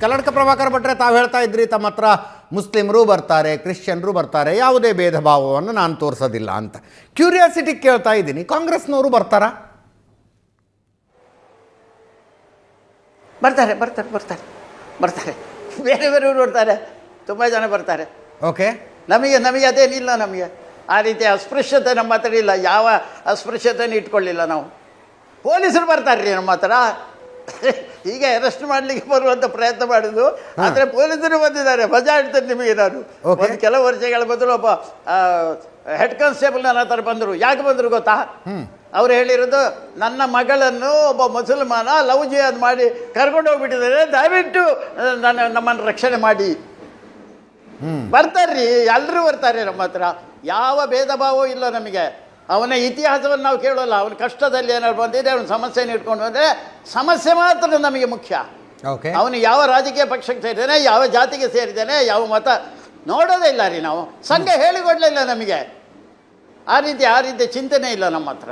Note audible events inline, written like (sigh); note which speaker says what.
Speaker 1: ಕಲ್ಲಡ್ಕ ಪ್ರಭಾಕರ್ ಭಟ್ರೆ ತಾವು ಹೇಳ್ತಾ ಇದ್ರಿ ತಮ್ಮ ಹತ್ರ ಮುಸ್ಲಿಮರು ಬರ್ತಾರೆ ಕ್ರಿಶ್ಚಿಯನ್ರು ಬರ್ತಾರೆ ಯಾವುದೇ ಭೇದ ಭಾವವನ್ನು ನಾನು ತೋರಿಸೋದಿಲ್ಲ ಅಂತ. ಕ್ಯೂರಿಯಾಸಿಟಿ ಕೇಳ್ತಾ ಇದ್ದೀನಿ ಕಾಂಗ್ರೆಸ್ನವರು ಬರ್ತಾರಾ?
Speaker 2: ಬರ್ತಾರೆ ಬರ್ತಾರೆ ಬರ್ತಾರೆ ಬರ್ತಾರೆ. ಬೇರೆ ಬೇರೆಯವರು ಬರ್ತಾರೆ ತುಂಬ ಜನ ಬರ್ತಾರೆ.
Speaker 1: ಓಕೆ
Speaker 2: ನಮಗೆ ನಮಗೆ ಅದೇನಿಲ್ಲ ನಮಗೆ. ಆ ರೀತಿ ಅಸ್ಪೃಶ್ಯತೆ ನಮ್ಮ ಹತ್ರ ಇಲ್ಲ ಯಾವ ಅಸ್ಪೃಶ್ಯತೆನೂ ಇಟ್ಕೊಳ್ಳಿಲ್ಲ ನಾವು. ಪೊಲೀಸರು ಬರ್ತಾರೆ ರೀ ನಮ್ಮ ಹತ್ರ. (laughs) ಈಗ ಅರೆಸ್ಟ್ ಮಾಡಲಿಕ್ಕೆ ಬರುವಂಥ ಪ್ರಯತ್ನ ಮಾಡಿದ್ದು. ಆದರೆ ಪೊಲೀಸರು ಬಂದಿದ್ದಾರೆ. ಮಜಾ ಇಡ್ತಾರೆ ನಿಮಗೆ ನಾನು. ಒಂದು ಕೆಲವು ವರ್ಷಗಳ ಬದಲು ಒಬ್ಬ ಹೆಡ್ ಕಾನ್ಸ್ಟೇಬಲ್ ನನ್ನ ಹತ್ರ ಬಂದರು. ಯಾಕೆ ಬಂದರು ಗೊತ್ತಾ? ಅವ್ರು ಹೇಳಿರೋದು ನನ್ನ ಮಗಳನ್ನು ಒಬ್ಬ ಮುಸಲ್ಮಾನ ಲವ್ ಜಿಯಾದ್ ಮಾಡಿ ಕರ್ಕೊಂಡು ಹೋಗ್ಬಿಟ್ಟಿದ್ದಾರೆ. ದಯವಿಟ್ಟು ನನ್ನ ನಮ್ಮನ್ನು ರಕ್ಷಣೆ ಮಾಡಿ. ಬರ್ತಾರ್ರಿ. ಎಲ್ಲರೂ ಬರ್ತಾರೆ ನಮ್ಮ ಹತ್ರ. ಯಾವ ಭೇದ ಭಾವವೂ ಇಲ್ಲ ನಮಗೆ. ಅವನ ಇತಿಹಾಸವನ್ನು ನಾವು ಕೇಳೋಲ್ಲ. ಅವನ ಕಷ್ಟದಲ್ಲಿ ಏನಾದ್ರು ಬಂದಿದೆ ಅವನ ಸಮಸ್ಯೆಯನ್ನು ಇಟ್ಕೊಂಡು ಬಂದರೆ ಸಮಸ್ಯೆ ಮಾತ್ರ ನಮಗೆ ಮುಖ್ಯ.
Speaker 1: ಓಕೆ
Speaker 2: ಅವನು ಯಾವ ರಾಜಕೀಯ ಪಕ್ಷಕ್ಕೆ ಸೇರಿದ್ದಾನೆ ಯಾವ ಜಾತಿಗೆ ಸೇರಿದ್ದಾನೆ ಯಾವ ಮತ ನೋಡೋದೇ ಇಲ್ಲ ರೀ ನಾವು. ಸಂಘ ಹೇಳಿಕೊಡ್ಲಿಲ್ಲ ನಮಗೆ. ಆ ರೀತಿ ಆ ರೀತಿ ಚಿಂತನೆ ಇಲ್ಲ ನಮ್ಮ ಹತ್ರ.